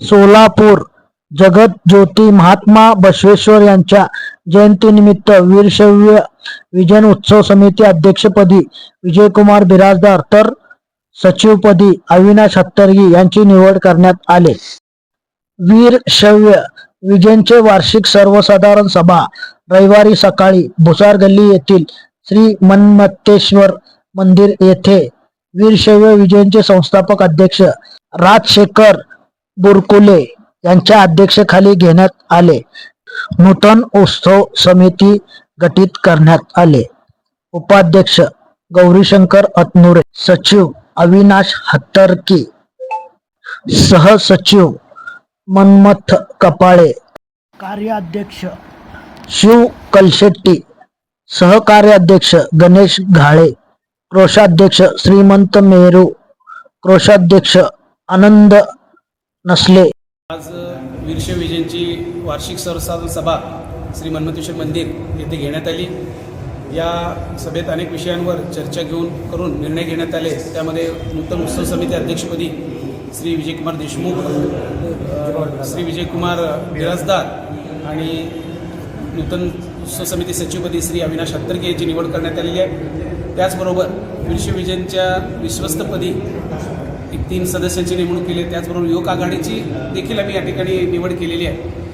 सोलापूर जगत ज्योती महात्मा बसवेश्वर यांच्या जयंतीनिमित्त वीरशैव विजन उत्सव समिती अध्यक्षपदी विजयकुमार बिराजदार तर सचिवपदी अविनाश हत्तरगी यांची निवड करण्यात आले. वीर शव्य विजयचे वार्षिक सर्वसाधारण सभा रविवारी सकाळी भुसार गल्ली येथील श्री मनमत्तेश्वर मंदिर येथे वीरशैव विजयचे संस्थापक अध्यक्ष राजशेखर बुरकुले यांच्या अध्यक्षतेखाली घेण्यात आले. नूतन उत्सव समिती गठीत करण्यात आले. उपाध्यक्ष गौरीशंकर अतनुरे सचिव अविनाश हत्तरकी सहसचिव मनमथ कपाळे कार्याध्यक्ष शिव कलशेट्टी सहकार्याध्यक्ष गणेश घाळे क्रोशाध्यक्ष श्रीमंत मेरू क्रोशाध्यक्ष आनंद नसले. आज वीरशैव विजयंची वार्षिक सरसाधन सभा श्री मन्मथेश्वर मंदिर येथे घेण्यात आली. या सभेत अनेक विषयांवर चर्चा घेऊन करून निर्णय घेण्यात आले. त्यामध्ये नूतन उत्सव समिती अध्यक्षपदी श्री विजयकुमार देशमुख श्री विजयकुमार बिराजदार आणि नूतन उत्सव समिती सचिवपदी श्री अविनाश हत्तरके यांची निवड करण्यात आलेली आहे. त्याचबरोबर वीरशैव विजयंच्या विश्वस्तपदी एक तीन सदस्यांची नेमणूक केली आहे. त्याचबरोबर युवक आघाडीची देखील आम्ही या ठिकाणी निवड केलेली आहे.